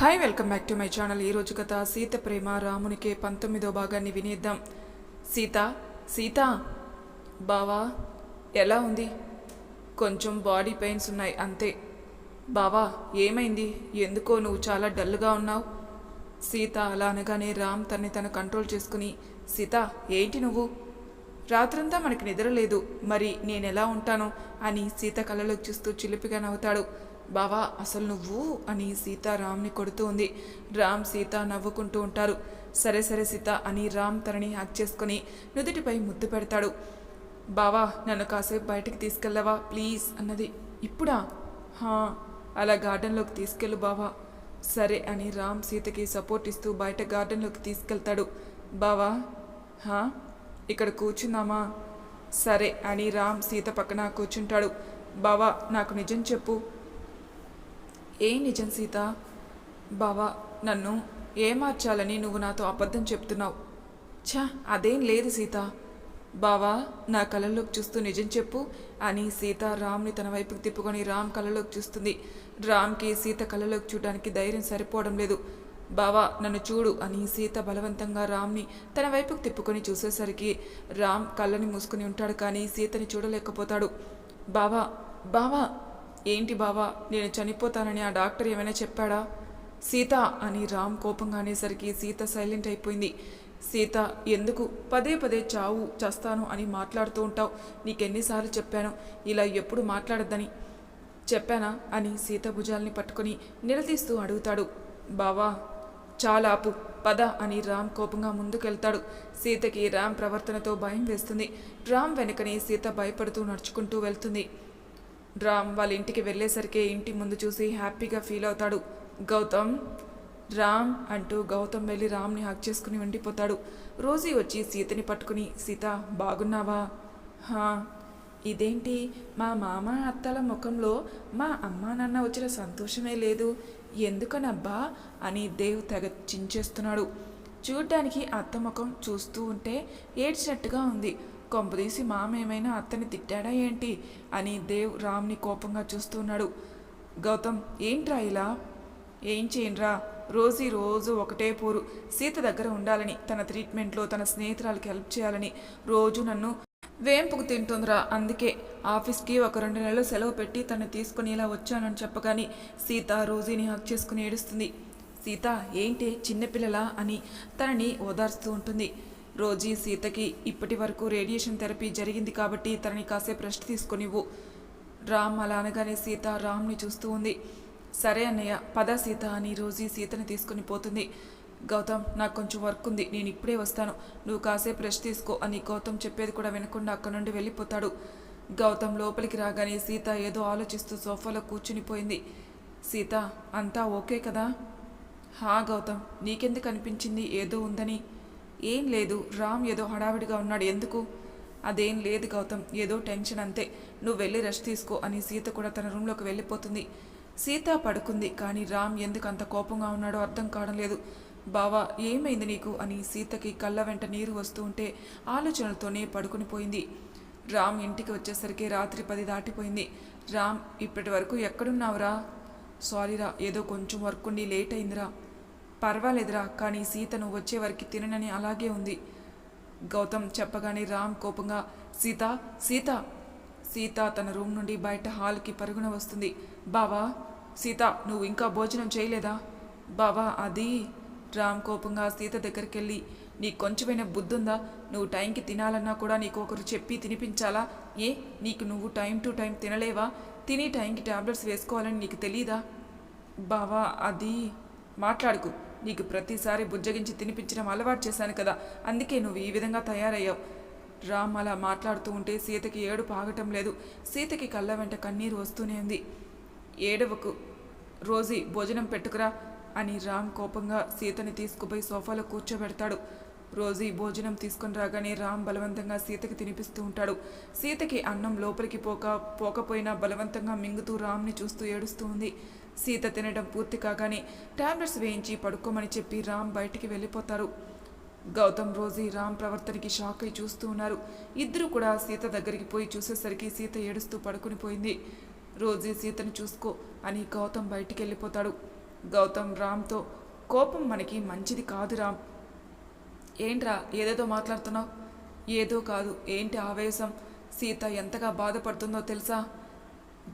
Hi welcome back to my channel. ఈరోజు కథ సీత ప్రేమ రామునికే పంతొమ్మిదో భాగాన్ని వినేద్దాం. సీత సీత బావా ఎలా ఉంది? కొంచెం బాడీ పెయిన్స్ ఉన్నాయి అంతే. బావా ఏమైంది? ఎందుకో నువ్వు చాలా డల్గా ఉన్నావు. సీత అలా అనగానే రామ్ తన్ని తను కంట్రోల్ చేసుకుని సీత ఏంటి నువ్వు? రాత్రంతా మనకి నిద్ర లేదు మరి నేనెలా ఉంటాను? అని సీత కళ్ళలోకి చూస్తూ చిలిపిగా నవ్వుతాడు. బావా అసలు నువ్వు అని సీత రామ్ని కొడుతూ ఉంది. రామ్ సీత నవ్వుకుంటూ ఉంటారు. సరే సరే సీత అని రామ్ తనని హక్ చేసుకుని నుదుటిపై ముద్దు పెడతాడు. బావా నన్ను కాసేపు బయటికి తీసుకెళ్ళవా? ప్లీజ్ అన్నది. ఇప్పుడా? హా అలా గార్డెన్లోకి తీసుకెళ్ళు బావా. సరే అని రామ్ సీతకి సపోర్ట్ ఇస్తూ బయట గార్డెన్లోకి తీసుకెళ్తాడు. బావా హా ఇక్కడ కూర్చుందామా? సరే అని రామ్ సీత పక్కన కూర్చుంటాడు. బావా నాకు నిజం చెప్పు. ఏ నిజం సీత? బావా నన్ను ఏమార్చాలని నువ్వు నాతో అబద్ధం చెప్తున్నావు? ఛా అదేం లేదు సీత. బావా నా కళ్ళలోకి చూస్తూ నిజం చెప్పు అని సీత రామ్ని తన వైపుకి తిప్పుకొని రామ్ కళ్ళలోకి చూస్తుంది. రామ్కి సీత కళ్ళలోకి చూడడానికి ధైర్యం సరిపోవడం లేదు. బావా నన్ను చూడు అని సీత బలవంతంగా రామ్ని తన వైపుకు తిప్పుకొని చూసేసరికి రామ్ కళ్ళని మూసుకుని ఉంటాడు కానీ సీతని చూడలేకపోతాడు. బావా బావా ఏంటి బావా నేను చనిపోతానని ఆ డాక్టర్ ఏమైనా చెప్పాడా? సీత అని రామ్ కోపంగా అనేసరికి సీత సైలెంట్ అయిపోయింది. సీత ఎందుకు? పదే పదే చావు చస్తాను అని మాట్లాడుతూ ఉంటావు. నీకెన్నిసార్లు చెప్పాను ఇలా ఎప్పుడు మాట్లాడద్దని. చెప్పానా? అని సీత భుజాల్ని పట్టుకొని నిలదీస్తూ అడుగుతాడు. బావా చాలాపు పద అని రామ్ కోపంగా ముందుకెళ్తాడు. సీతకి రామ్ ప్రవర్తనతో భయం వేస్తుంది. రామ్ వెనకనే సీత భయపడుతూ నడుచుకుంటూ వెళ్తుంది. రామ్ వాళ్ళ ఇంటికి వెళ్ళేసరికి ఇంటి ముందు చూసి హ్యాపీగా ఫీల్ అవుతాడు. గౌతమ్ రామ్ అంటూ గౌతమ్ వెళ్ళి రామ్ని హక్ చేసుకుని ఉండిపోతాడు. రోజీ వచ్చి సీతని పట్టుకుని సీత బాగున్నావా? హా ఇదేంటి? మా మామ అత్తల ముఖంలో మా అమ్మ నాన్న వచ్చిన సంతోషమే లేదు. ఎందుకనబ్బా? అని దేవ్ తెగ చించేస్తున్నాడు. చూడ్డానికి అత్త ముఖం చూస్తూ ఉంటే ఏడ్చినట్టుగా ఉంది. కొంపదీసి మామ ఏమైనా అత్తని తిట్టాడా ఏంటి? అని దేవ్ రామ్ని కోపంగా చూస్తున్నాడు. గౌతమ్ ఏంట్రా ఇలా? ఏం చేయనురా రోజీ రోజు ఒకటే పోరు. సీత దగ్గర ఉండాలని తన ట్రీట్మెంట్లో తన స్నేహితురాలకి హెల్ప్ చేయాలని రోజు నన్ను వేంపుకు తింటుందిరా. అందుకే ఆఫీస్కి ఒక రెండు నెలలు సెలవు పెట్టి తను తీసుకుని ఇలా వచ్చానని చెప్పగాని సీత రోజీని హక్ చేసుకుని ఏడుస్తుంది. సీత ఏంటి చిన్నపిల్లలా అని తనని ఓదార్స్తూ ఉంటుంది. రోజీ సీతకి ఇప్పటి వరకు రేడియేషన్ థెరపీ జరిగింది కాబట్టి తనని కాసేపు రెస్ట్ తీసుకునివ్వు. రామ్ అలా అనగానే సీత రామ్ని చూస్తూ ఉంది. సరే అన్నయ్య పద సీత అని రోజీ సీతని తీసుకుని పోతుంది. గౌతమ్ నాకు కొంచెం వర్క్ ఉంది. నేను ఇప్పుడే వస్తాను. నువ్వు కాసేపు రెస్ట్ తీసుకో అని గౌతమ్ చెప్పేది కూడా వినకుండా అక్కడి నుండి వెళ్ళిపోతాడు. గౌతమ్ లోపలికి రాగానే సీత ఏదో ఆలోచిస్తూ సోఫాలో కూర్చుని పోయింది. సీత అంతా ఓకే కదా? హా గౌతమ్ నీకెందుకు అనిపించింది? ఏదో ఉందని. ఏం లేదు రామ్ ఏదో హడావిడిగా ఉన్నాడు ఎందుకు? అదేం లేదు గౌతమ్ ఏదో టెన్షన్ అంతే. నువ్వు వెళ్ళి రెస్ట్ తీసుకో అని సీత కూడా తన రూమ్లోకి వెళ్ళిపోతుంది. సీత పడుకుంది కానీ రామ్ ఎందుకు అంత కోపంగా ఉన్నాడో అర్థం కావడం లేదు. బావా ఏమైంది నీకు? అని సీతకి కళ్ళ వెంట నీరు వస్తూ ఉంటే ఆలోచనలతోనే పడుకుని పోయింది. రామ్ ఇంటికి వచ్చేసరికి రాత్రి పది దాటిపోయింది. రామ్ ఇప్పటి వరకు ఎక్కడున్నావురా? సారీరా ఏదో కొంచెం వర్క్ ఉండి లేట్ అయిందిరా. పర్వాలేదురా కానీ సీత నువ్వు వచ్చే వరకు తిననని అలాగే ఉంది. గౌతమ్ చెప్పగానే రామ్ కోపంగా సీత సీత! సీత తన రూమ్ నుండి బయట హాల్కి పరుగున వస్తుంది. బావా సీత నువ్వు ఇంకా భోజనం చేయలేదా? బావా అది! రామ్ కోపంగా సీత దగ్గరికి వెళ్ళి నీకు కొంచెమైనా బుద్ధుందా? నువ్వు టైంకి తినాలన్నా కూడా నీకు ఒకరు చెప్పి తినిపించాలా? ఏ నీకు నువ్వు టైం టు టైం తినలేవా? తిని టైంకి టాబ్లెట్స్ వేసుకోవాలని నీకు తెలీదా? బావా అది! మాట్లాడుకు. నీకు ప్రతిసారి బుజ్జగించి తినిపించడం అలవాటు చేశాను కదా అందుకే నువ్వు ఈ విధంగా తయారయ్యావు. రామ్ అలా మాట్లాడుతూ ఉంటే సీతకి ఏడు పాగటం లేదు. సీతకి కళ్ళ వెంట కన్నీరు వస్తూనే ఉంది. ఏడవకు రోజీ భోజనం పెట్టుకురా అని రామ్ కోపంగా సీతని తీసుకుపోయి సోఫాలో కూర్చోబెడతాడు. రోజీ భోజనం తీసుకుని రాగానే రామ్ బలవంతంగా సీతకి తినిపిస్తూ ఉంటాడు. సీతకి అన్నం లోపలికి పోక పోకపోయినా బలవంతంగా మింగుతూ రామ్ని చూస్తూ ఏడుస్తూ ఉంది. సీత తినడం పూర్తి కాగానే టాబ్లెట్స్ వేయించి పడుకోమని చెప్పి రామ్ బయటికి వెళ్ళిపోతారు. గౌతమ్ రోజీ రామ్ ప్రవర్తనకి షాక్ అయి చూస్తూ ఉన్నారు. ఇద్దరు కూడా సీత దగ్గరికి పోయి చూసేసరికి సీత ఏడుస్తూ పడుకుని పోయింది. రోజీ సీతను చూసుకో అని గౌతమ్ బయటికి వెళ్ళిపోతాడు. గౌతమ్ రామ్తో కోపం మనకి మంచిది కాదు రామ్. ఏంట్రా ఏదేదో మాట్లాడుతున్నావు? ఏదో కాదు ఏంటి ఆవేశం? సీత ఎంతగా బాధపడుతుందో తెలుసా?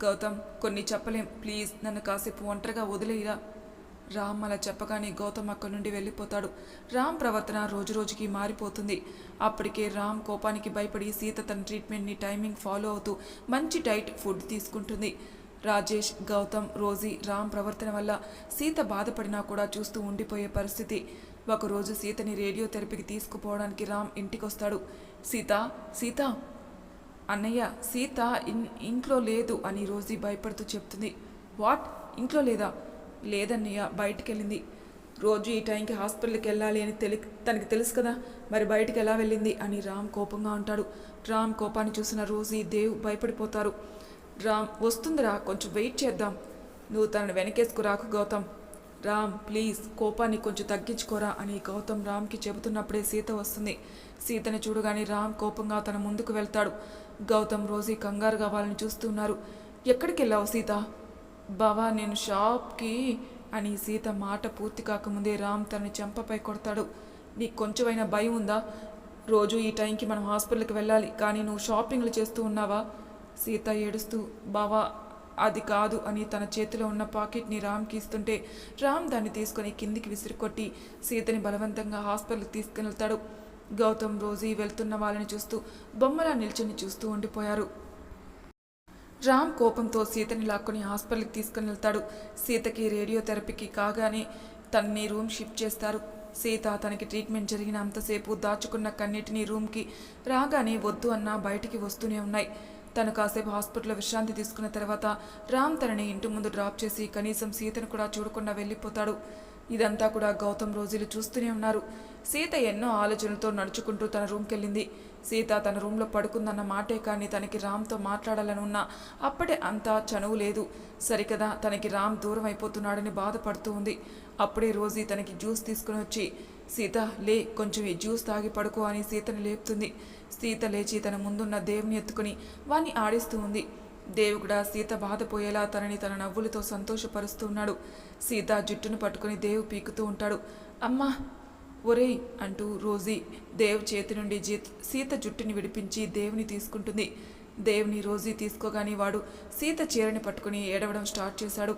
గౌతమ్ కొన్ని చెప్పలేం. ప్లీజ్ నన్ను కాసేపు ఒంటరిగా వదిలేయరా. రామ్ అలా చెప్పగానే గౌతమ్ అక్కడి నుండి వెళ్ళిపోతాడు. రామ్ ప్రవర్తన రోజు రోజుకి మారిపోతుంది. అప్పటికే రామ్ కోపానికి భయపడి సీత తన ట్రీట్మెంట్ని టైమింగ్ ఫాలో అవుతూ మంచి డైట్ ఫుడ్ తీసుకుంటుంది. రాజేష్ గౌతమ్ రోజీ రామ్ ప్రవర్తన వల్ల సీత బాధపడినా కూడా చూస్తూ ఉండిపోయే పరిస్థితి. ఒకరోజు సీతని రేడియో థెరపీకి తీసుకుపోవడానికి రామ్ ఇంటికొస్తాడు. సీత సీత! అన్నయ్య సీత ఇన్ ఇంట్లో లేదు అని రోజీ భయపడుతూ చెప్తుంది. వాట్? ఇంట్లో లేదా? లేదన్నయ్య బయటికి వెళ్ళింది రోజు ఈ టైంకి హాస్పిటల్కి వెళ్ళాలి అని తెలి తనకి తెలుసు కదా మరి బయటికి ఎలా వెళ్ళింది అని రామ్ కోపంగా ఉంటాడు. రామ్ కోపాన్ని చూసిన రోజీ దేవ్ భయపడిపోతారు. రామ్ వస్తుందిరా కొంచెం వెయిట్ చేద్దాం. నువ్వు తనను వెనకేసుకు రాకు గౌతమ్. రామ్ ప్లీజ్ కోపాన్ని కొంచెం తగ్గించుకోరా అని గౌతమ్ రామ్కి చెబుతున్నప్పుడే సీత వస్తుంది. సీతని చూడగానే రామ్ కోపంగా తన ముందుకు వెళ్తాడు. గౌతమ్ రోజీ కంగారుగా వాళ్ళని చూస్తున్నారు. ఎక్కడికి వెళ్ళావు సీత? బావా నేను షాప్కి అని సీత మాట పూర్తి కాకముందే రామ్ తనని చెంపపై కొడతాడు. నీకు కొంచెమైనా భయం ఉందా? రోజు ఈ టైంకి మనం హాస్పిటల్కి వెళ్ళాలి కానీ నువ్వు షాపింగ్లు చేస్తూ ఉన్నావా? సీత ఏడుస్తూ బావా అది కాదు అని తన చేతిలో ఉన్న పాకెట్ని రామ్కి ఇస్తుంటే రామ్ దాన్ని తీసుకొని కిందికి విసిరికొట్టి సీతని బలవంతంగా హాస్పిటల్కి తీసుకెళ్తాడు. గౌతమ్ రోజీ వెళ్తున్న వాళ్ళని చూస్తూ బొమ్మలా నిల్చొని చూస్తూ ఉండిపోయారు. రామ్ కోపంతో సీతని లాక్కొని హాస్పిటల్కి తీసుకుని వెళ్తాడు. సీతకి రేడియో థెరపీకి కాగానే తన్ని రూమ్ షిఫ్ట్ చేస్తారు. సీత తనకి ట్రీట్మెంట్ జరిగినంతసేపు దాచుకున్న కన్నిటిని రూమ్కి రాగానే వద్దు అన్నా బయటికి వస్తూనే ఉన్నాయి. తను కాసేపు హాస్పిటల్లో విశ్రాంతి తీసుకున్న తర్వాత రామ్ తనని ఇంటి ముందు డ్రాప్ చేసి కనీసం సీతను కూడా చూడకుండా వెళ్ళిపోతాడు. ఇదంతా కూడా గౌతమ్ రోజులు చూస్తూనే ఉన్నారు. సీత ఎన్నో ఆలోచనలతో నడుచుకుంటూ తన రూమ్కెళ్ళింది. సీత తన రూమ్లో పడుకుందన్న మాటే కానీ తనకి రామ్తో మాట్లాడాలనున్నా అప్పటి అంతా చనువు లేదు. సరికదా తనకి రామ్ దూరం అయిపోతున్నాడని బాధపడుతూ ఉంది. అప్పుడే రోజీ తనకి జ్యూస్ తీసుకుని వచ్చి సీత లే కొంచెం ఈ జ్యూస్ తాగి పడుకో అని సీతని లేపుతుంది. సీత లేచి తన ముందున్న దేవుని ఎత్తుకుని వాణ్ణి ఆడిస్తూ ఉంది. దేవు కూడా సీత బాధపోయేలా తనని తన నవ్వులతో సంతోషపరుస్తూ ఉన్నాడు. సీత జుట్టును పట్టుకుని దేవు పీకుతూ ఉంటాడు. అమ్మా ఒరేయ్ అంటూ రోజీ దేవ్ చేతి నుండి జీత్ సీత జుట్టుని విడిపించి దేవుని తీసుకుంటుంది. దేవుని రోజీ తీసుకోగానే వాడు సీత చీరని పట్టుకుని ఏడవడం స్టార్ట్ చేశాడు.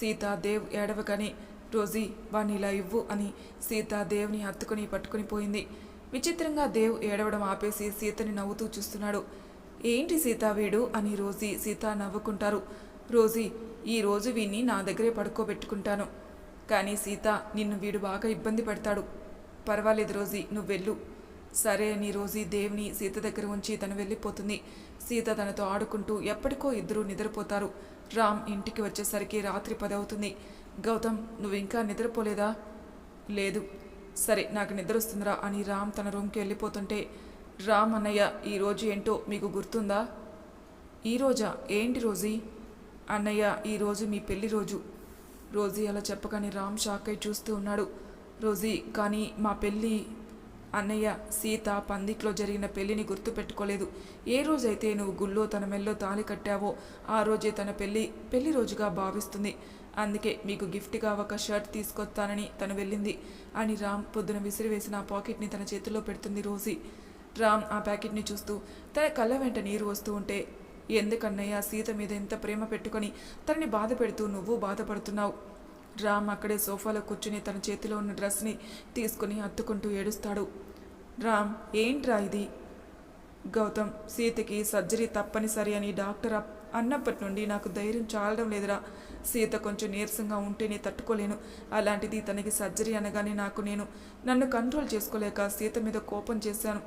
సీత దేవ్ ఏడవగాని రోజీ వాణ్ణి ఇలా ఇవ్వు అని సీత దేవుని హత్తుకుని పట్టుకుని పోయింది. విచిత్రంగా దేవ్ ఏడవడం ఆపేసి సీతని నవ్వుతూ చూస్తున్నాడు. ఏంటి సీత వీడు అని రోజీ సీత నవ్వుకుంటారు. రోజీ ఈ రోజు వీణ్ణి నా దగ్గరే పడుకోబెట్టుకుంటాను. కానీ సీత నిన్ను వీడు బాగా ఇబ్బంది పెడతాడు. పర్వాలేదు రోజీ నువ్వు వెళ్ళు. సరే అని రోజీ దేవ్ని సీత దగ్గర ఉంచి తను వెళ్ళిపోతుంది. సీత తనతో ఆడుకుంటూ ఎప్పటికో ఇద్దరు నిద్రపోతారు. రామ్ ఇంటికి వచ్చేసరికి రాత్రి పదవుతుంది. గౌతమ్ నువ్వు ఇంకా నిద్రపోలేదా? లేదు. సరే నాకు నిద్ర వస్తుందిరా అని రామ్ తన రూమ్కి వెళ్ళిపోతుంటే రామ్ అన్నయ్య ఈరోజు ఏంటో మీకు గుర్తుందా? ఈరోజా ఏంటి రోజీ? అన్నయ్య ఈరోజు మీ పెళ్ళి రోజు. రోజీ అలా చెప్పగానే రామ్ షాక్ అయి చూస్తూ ఉన్నాడు. రోజీ కానీ మా పెళ్ళి అన్నయ్య సీత పందిట్లో జరిగిన పెళ్ళిని గుర్తుపెట్టుకోలేదు. ఏ రోజైతే నువ్వు గుళ్ళో తన మెల్లో తాళి కట్టావో ఆ రోజే తన పెళ్ళి పెళ్ళి రోజుగా భావిస్తుంది. అందుకే మీకు గిఫ్ట్గా ఒక షర్ట్ తీసుకొస్తానని తను వెళ్ళింది. అని రామ్ పొద్దున విసిరివేసిన ఆ పాకెట్ని తన చేతిలో పెడుతుంది రోజీ. రామ్ ఆ ప్యాకెట్ని చూస్తూ తన కళ్ళ వెంట నీరు వస్తూ ఉంటే ఎందుకన్నయ్య సీత మీద ఎంత ప్రేమ పెట్టుకొని తనని బాధ పెడుతూ నువ్వు బాధపడుతున్నావు? రామ్ అక్కడే సోఫాలో కూర్చుని తన చేతిలో ఉన్న డ్రెస్ని తీసుకుని అత్తుకుంటూ ఏడుస్తాడు. రామ్ ఏంట్రా ఇది? గౌతమ్ సీతకి సర్జరీ తప్పనిసరి అని డాక్టర్ అప్- అన్నప్పటి నుండి నాకు ధైర్యం చాలడం లేదురా. సీత కొంచెం నీరసంగా ఉంటేనే తట్టుకోలేను. అలాంటిది తనకి సర్జరీ అనగానే నాకు నేను నన్ను కంట్రోల్ చేసుకోలేక సీత మీద కోపం చేశాను.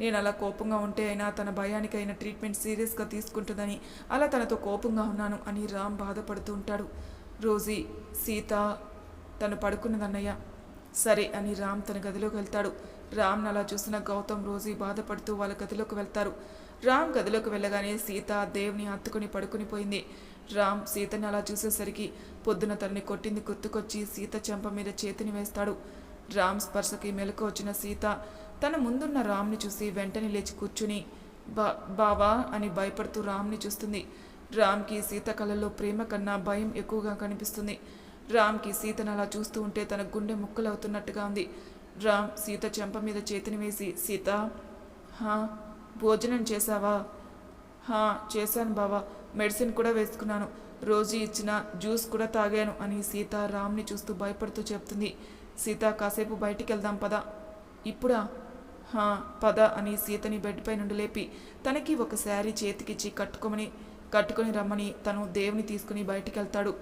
నేను అలా కోపంగా ఉంటే అయినా తన భయానికి అయిన ట్రీట్మెంట్ సీరియస్గా తీసుకుంటుందని అలా తనతో కోపంగా ఉన్నాను అని రామ్ బాధపడుతూ ఉంటాడు. రోజీ సీత తను పడుకున్నదన్నయ్య సరే అని రామ్ తన గదిలోకి వెళ్తాడు. రామ్ అలా చూసిన గౌతమ్ రోజీ బాధపడుతూ వాళ్ళ గదిలోకి వెళ్తారు. రామ్ గదిలోకి వెళ్ళగానే సీత దేవుని హత్తుకుని పడుకుని పోయింది. రామ్ సీతని అలా చూసేసరికి పొద్దున తనని కొట్టింది గుర్తుకొచ్చి సీత చెంప మీద చేతిని వేస్తాడు. రామ్ స్పర్శకి మెలకు వచ్చిన సీత తన ముందున్న రామ్ని చూసి వెంటనే లేచి కూర్చుని బా బావా అని భయపడుతూ రామ్ని చూస్తుంది. రామ్కి సీత కళ్ళల్లో ప్రేమ కన్నా భయం ఎక్కువగా కనిపిస్తుంది. రామ్కి సీతను అలా చూస్తూ ఉంటే తన గుండె ముక్కలవుతున్నట్టుగా ఉంది. రామ్ సీత చెంప మీద చేతిని వేసి సీత హా భోజనం చేశావా? హా చేశాను బావా మెడిసిన్ కూడా వేసుకున్నాను. రోజు ఇచ్చిన జ్యూస్ కూడా తాగాను అని సీత రామ్ని చూస్తూ భయపడుతూ చెప్తుంది. సీత కాసేపు బయటికి వెళ్దాం పద. ఇప్పుడా? హా పద అని సీతని బెడ్పై నుండి లేపి తనకి ఒక శారీ చేతికిచ్చి కట్టుకోమని కట్టుకొని రమ్మని తను దేవుని తీసుకుని బయటికి వెళ్తాడు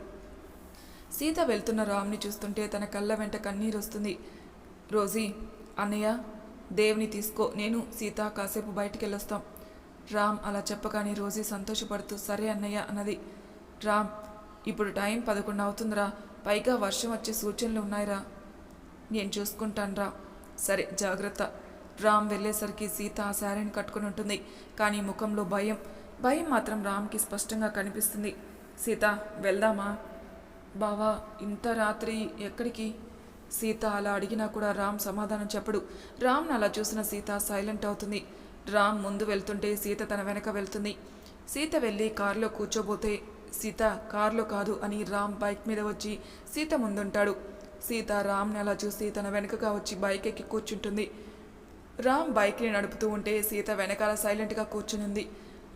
సీత వెళ్తున్న రామ్ని చూస్తుంటే తన కళ్ళ వెంట కన్నీరు వస్తుంది. రోజీ అన్నయ్య దేవుని తీసుకో నేను సీత కాసేపు బయటికి వెళ్ళొస్తాం రామ్ అలా చెప్పగానే రోజీ సంతోషపడుతూ సరే అన్నయ్య అన్నది. రామ్ ఇప్పుడు టైం పదకొండు అవుతుందిరా పైగా వర్షం వచ్చే సూచనలు ఉన్నాయిరా. నేను చూసుకుంటానురా. సరే జాగ్రత్త. రామ్ వెళ్ళేసరికి సీత ఆ శారీని కట్టుకుని ఉంటుంది. కానీ ముఖంలో భయం. భయం మాత్రం రామ్కి స్పష్టంగా కనిపిస్తుంది. సీత వెళ్దామా? బావా ఇంత రాత్రి ఎక్కడికి? సీత అలా అడిగినా కూడా రామ్ సమాధానం చెప్పడు. రామ్ను అలా చూసిన సీత సైలెంట్ అవుతుంది. రామ్ ముందు వెళ్తుంటే సీత తన వెనక వెళ్తుంది. సీత వెళ్ళి కారులో కూర్చోబోతే సీత కారులో కాదు అని రామ్ బైక్ మీద వచ్చి సీత ముందుంటాడు. సీత రామ్ని అలా చూసి తన వెనకగా వచ్చి బైక్ ఎక్కి కూర్చుంటుంది. రామ్ బైక్ని నడుపుతూ ఉంటే సీత వెనకాల సైలెంట్గా కూర్చునింది.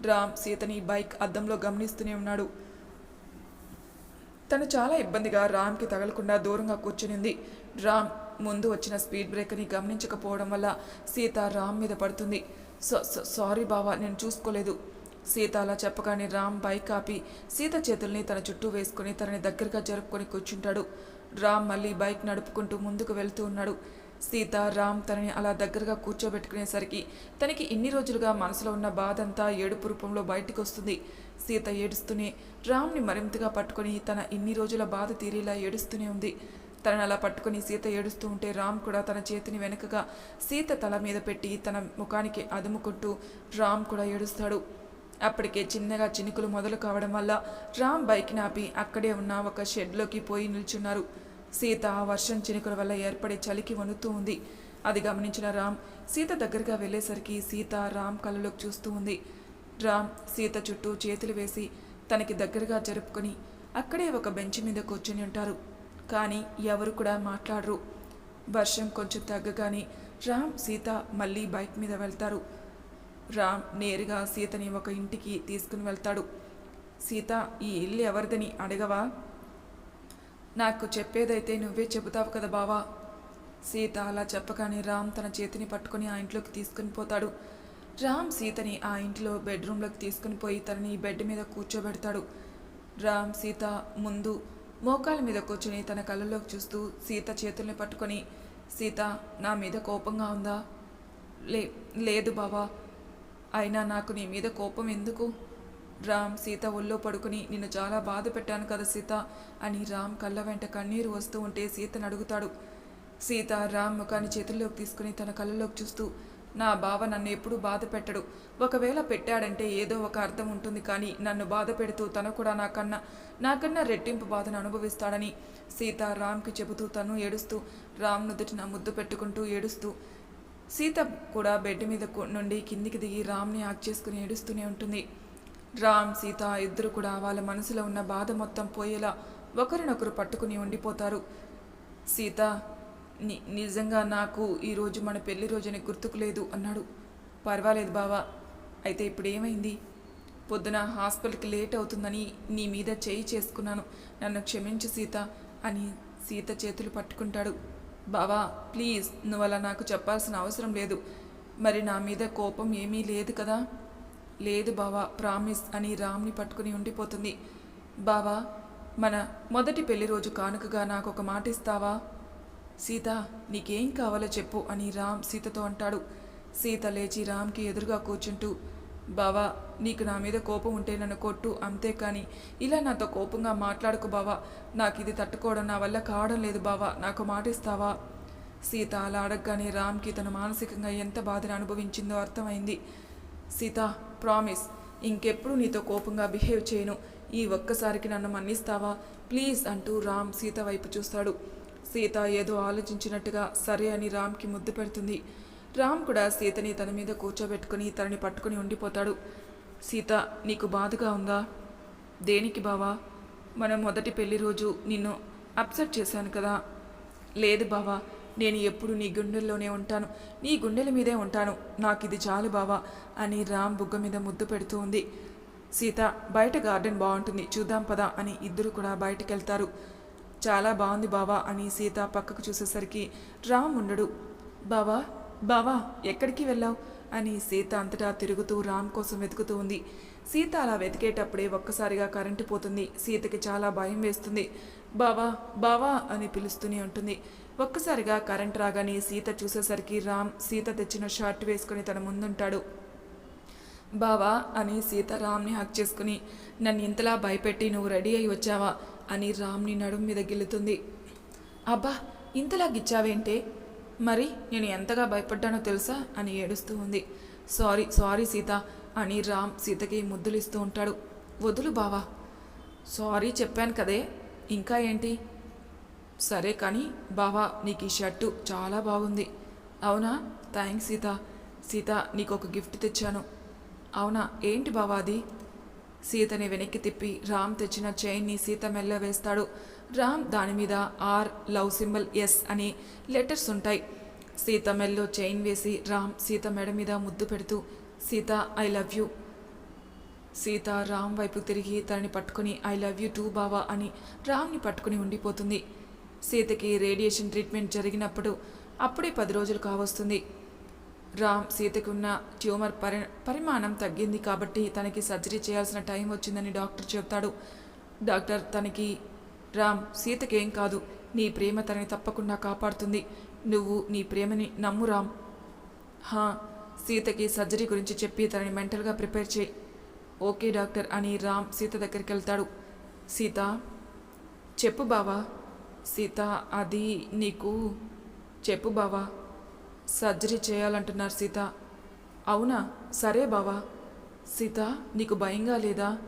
రామ్ సీతని బైక్ అద్దంలో గమనిస్తూనే ఉన్నాడు. తను చాలా ఇబ్బందిగా రామ్కి తగలకుండా దూరంగా కూర్చునింది. రామ్ ముందు వచ్చిన స్పీడ్ బ్రేక్ని గమనించకపోవడం వల్ల సీత రామ్ మీద పడుతుంది. సారీ బావా నేను చూసుకోలేదు. సీత అలా చెప్పగానే రామ్ బైక్ ఆపి సీత చేతుల్ని తన చుట్టూ వేసుకుని తనని దగ్గరగా జరుపుకొని కూర్చుంటాడు. రామ్ మళ్ళీ బైక్ నడుపుకుంటూ ముందుకు వెళ్తూ ఉన్నాడు. సీత రామ్ తనని అలా దగ్గరగా కూర్చోబెట్టుకునేసరికి తనకి ఇన్ని రోజులుగా మనసులో ఉన్న బాధంతా ఏడుపు రూపంలో బయటికి వస్తుంది సీత ఏడుస్తూనే రామ్ని మరింతగా పట్టుకొని తన ఇన్ని రోజుల బాధ తీరేలా ఏడుస్తూనే ఉంది. తనని అలా పట్టుకొని సీత ఏడుస్తూ ఉంటే రామ్ కూడా తన చేతిని వెనుకగా సీత తల మీద పెట్టి తన ముఖానికి అదుముకుంటూ రామ్ కూడా ఏడుస్తాడు. అప్పటికే చిన్నగా చినుకులు మొదలు కావడం వల్ల రామ్ బైక్ నాపి అక్కడే ఉన్న ఒక షెడ్లోకి పోయి నిల్చున్నారు. సీత వర్షం చినుకుల వల్ల ఏర్పడే చలికి వణుతూ ఉంది. అది గమనించిన రామ్ సీత దగ్గరగా వెళ్ళేసరికి సీత రామ్ కళ్ళలోకి చూస్తూ ఉంది. రామ్ సీత చుట్టూ చేతులు వేసి తనకి దగ్గరగా జరుపుకొని అక్కడే ఒక బెంచ్ మీద కూర్చొని ఉంటారు. కానీ ఎవరు కూడా మాట్లాడరు. వర్షం కొంచెం తగ్గగానే రామ్ సీత మళ్ళీ బైక్ మీద వెళ్తారు. రామ్ నేరుగా సీతని ఒక ఇంటికి తీసుకుని వెళ్తాడు. సీత ఈ ఇల్లు ఎవరిదని అడగవా? నాకు చెప్పేదైతే నువ్వే చెబుతావు కదా బావా. సీత అలా చెప్పగానే రామ్ తన చేతిని పట్టుకొని ఆ ఇంట్లోకి తీసుకుని పోతాడు. రామ్ సీతని ఆ ఇంట్లో బెడ్రూమ్లోకి తీసుకుని పోయి తనని బెడ్ మీద కూర్చోబెడతాడు. రామ్ సీత ముందు మోకాల మీద కూర్చొని తన కళ్ళలోకి చూస్తూ సీత చేతుల్ని పట్టుకొని సీత నా మీద కోపంగా ఉందా? లే లేదు బావా. అయినా నాకు నీ మీద కోపం ఎందుకు? రామ్ సీత ఒళ్ళో పడుకుని నిన్ను చాలా బాధ పెట్టాను కదా సీత అని రామ్ కళ్ళ వెంట కన్నీరు వస్తూ ఉంటే సీతను అడుగుతాడు. సీత రామ్ ముఖాన్ని చేతుల్లోకి తీసుకుని తన కళ్ళలోకి చూస్తూ నా బావ నన్ను ఎప్పుడూ బాధ పెట్టడు. ఒకవేళ పెట్టాడంటే ఏదో ఒక అర్థం ఉంటుంది కానీ నన్ను బాధ పెడుతూ తను కూడా నాకన్నా నాకన్నా రెట్టింపు బాధను అనుభవిస్తాడని సీత రామ్కి చెబుతూ తను ఏడుస్తూ రామ్ నుదుటిన ముద్దు పెట్టుకుంటూ ఏడుస్తూ సీత కూడా బెడ్ మీద నుండి కిందికి దిగి రామ్ని ఆక్ చేసుకుని ఏడుస్తూనే ఉంటుంది. రామ్ సీత ఇద్దరు కూడా వాళ్ళ మనసులో ఉన్న బాధ మొత్తం పోయేలా ఒకరినొకరు పట్టుకుని ఉండిపోతారు. సీత ని నిజంగా నాకు ఈరోజు మన పెళ్ళి రోజుని గుర్తుకు లేదు అన్నాడు. పర్వాలేదు బావా అయితే ఇప్పుడు ఏమైంది? పొద్దున హాస్పిటల్కి లేట్ అవుతుందని నీ మీద చేయి చేసుకున్నాను. నన్ను క్షమించు సీత అని సీత చేతులు పట్టుకుంటాడు. బావా ప్లీజ్ నువ్వు అలా నాకు చెప్పాల్సిన అవసరం లేదు. మరి నా మీద కోపం ఏమీ లేదు కదా? లేదు బావా ప్రామిస్ అని రామ్ని పట్టుకుని ఉండిపోతుంది. బావా మన మొదటి పెళ్ళి రోజు కానుకగా నాకు ఒక మాట ఇస్తావా? సీత నీకేం కావాలో చెప్పు అని రామ్ సీతతో అంటాడు. సీత లేచి రామ్కి ఎదురుగా కూర్చుంటూ బావా నీకు నా మీద కోపం ఉంటే నన్ను కొట్టు అంతేకాని ఇలా నాతో కోపంగా మాట్లాడుకు బావా. నాకు ఇది తట్టుకోవడం నా వల్ల కావడం లేదు బావా నాకు మాట ఇస్తావా? సీత అలా అడగగానే రామ్కి తన మానసికంగా ఎంత బాధను అనుభవించిందో అర్థమైంది. సీత ప్రామిస్ ఇంకెప్పుడు నీతో కోపంగా బిహేవ్ చేయను. ఈ ఒక్కసారికి నన్ను మన్నిస్తావా? ప్లీజ్ అంటూ రామ్ సీత వైపు చూస్తాడు. సీత ఏదో ఆలోచించినట్టుగా సరే అని రామ్కి ముద్దు పెడుతుంది. రామ్ కూడా సీతని తన మీద కూర్చోబెట్టుకుని తనని పట్టుకుని ఉండిపోతాడు. సీత నీకు బాధగా ఉందా? దేనికి బావా? మన మొదటి పెళ్ళి రోజు నిన్ను అప్సెట్ చేశాను కదా. లేదు బావా నేను ఎప్పుడు నీ గుండెల్లోనే ఉంటాను. నీ గుండెల మీదే ఉంటాను. నాకు ఇది చాలు బావా అని రామ్ బుగ్గ మీద ముద్దు పెడుతూ ఉంది. సీత బయట గార్డెన్ బాగుంటుంది చూద్దాం పదా అని ఇద్దరు కూడా బయటకెళ్తారు. చాలా బాగుంది బావా అని సీత పక్కకు చూసేసరికి రామ్ ఉండడు. బావా బావా ఎక్కడికి వెళ్ళావు? అని సీత అంతటా తిరుగుతూ రామ్ కోసం వెతుకుతూ ఉంది. సీత అలా వెతికేటప్పుడే ఒక్కసారిగా కరెంటు పోతుంది. సీతకి చాలా భయం వేస్తుంది. బావా బావా అని పిలుస్తూనే ఉంటుంది. ఒక్కసారిగా కరెంట్ రాగానే సీత చూసేసరికి రామ్ సీత తెచ్చిన షర్ట్ వేసుకుని తన ముందుంటాడు. బావా అని సీత రామ్ని హక్ చేసుకుని నన్ను ఇంతలా భయపెట్టి నువ్వు రెడీ అయి వచ్చావా అని రామ్ని నడుం మీద గిల్లుతుంది. అబ్బా ఇంతలా గిచ్చావేంటే? మరి నేను ఎంతగా భయపడ్డానో తెలుసా అని ఏడుస్తూ ఉంది. సారీ సారీ సీత అని రామ్ సీతకి ముద్దులు ఇస్తూ ఉంటాడు. వదులు బావా. సారీ చెప్పాను కదే. ఇంకా ఏంటి? సరే కానీ బావా నీకు ఈ షర్టు చాలా బాగుంది. అవునా? థ్యాంక్స్ సీత. సీత నీకు ఒక గిఫ్ట్ తెచ్చాను. అవునా? ఏంటి బావా అది? సీతని వెనక్కి తిప్పి రామ్ తెచ్చిన చైన్ని సీత మెల్ల వేస్తాడు. రామ్ దాని మీద ఆర్ లవ్ సింబల్ ఎస్ అని లెటర్స్ ఉంటాయి. సీత మెల్లో చైన్ వేసి రామ్ సీత మెడ మీద ముద్దు పెడుతూ Sita I love you. Sita Ram వైపు తిరిగి తనని పట్టుకుని ఐ లవ్ యూ టూ బావా అని రామ్ని పట్టుకుని ఉండిపోతుంది. సీతకి రేడియేషన్ ట్రీట్మెంట్ జరిగినప్పుడు అప్పుడే పది రోజులు కావస్తుంది. రామ్ సీతకున్న ట్యూమర్ పరి పరిమాణం తగ్గింది కాబట్టి తనకి సర్జరీ చేయాల్సిన టైం వచ్చిందని డాక్టర్ చెప్తాడు. డాక్టర్ తనకి రామ్ సీతకేం కాదు. నీ ప్రేమ తనని తప్పకుండా కాపాడుతుంది. నువ్వు నీ ప్రేమని నమ్ము రామ్. హా సీతకి సర్జరీ గురించి చెప్పి తనని మెంటల్గా ప్రిపేర్ చేయి. ఓకే డాక్టర్ అని రామ్ సీత దగ్గరికి వెళ్తాడు సీత చెప్పు బావా. సీత అది నీకు చెప్పు బావా. సర్జరీ చేయాలంటున్నారు సీత. అవునా? సరే బావా. సీత నీకు భయంగా లేదా?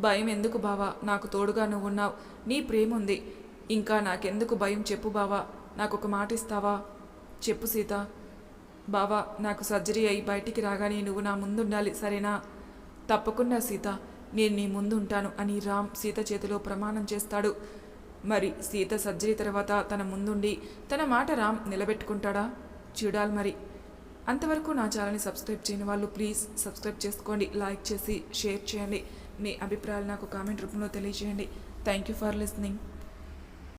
భయం ఎందుకు బావా? నాకు తోడుగా నువ్వు ఉన్నావు. నీ ప్రేమ ఉంది. ఇంకా నాకెందుకు భయం చెప్పు బావా. నాకు ఒక మాట ఇస్తావా చెప్పు సీత. బావా నాకు సర్జరీ అయి బయటికి రాగానే నువ్వు నా ముందుండాలి సరేనా? తప్పకుండా సీత నేను నీ ముందు ఉంటాను అని రామ్ సీత చేతిలో ప్రమాణం చేస్తాడు. మరి సీత సర్జరీ తర్వాత తన ముందుండి తన మాట రామ్ నిలబెట్టుకుంటాడా? చూడాలి మరి. అంతవరకు నా ఛానల్ని సబ్స్క్రైబ్ చేయని వాళ్ళు ప్లీజ్ సబ్స్క్రైబ్ చేసుకోండి లైక్ చేసి షేర్ చేయండి. మీ అభిప్రాయాలు నాకు కామెంట్ రూపంలో తెలియజేయండి. Thank you for listening.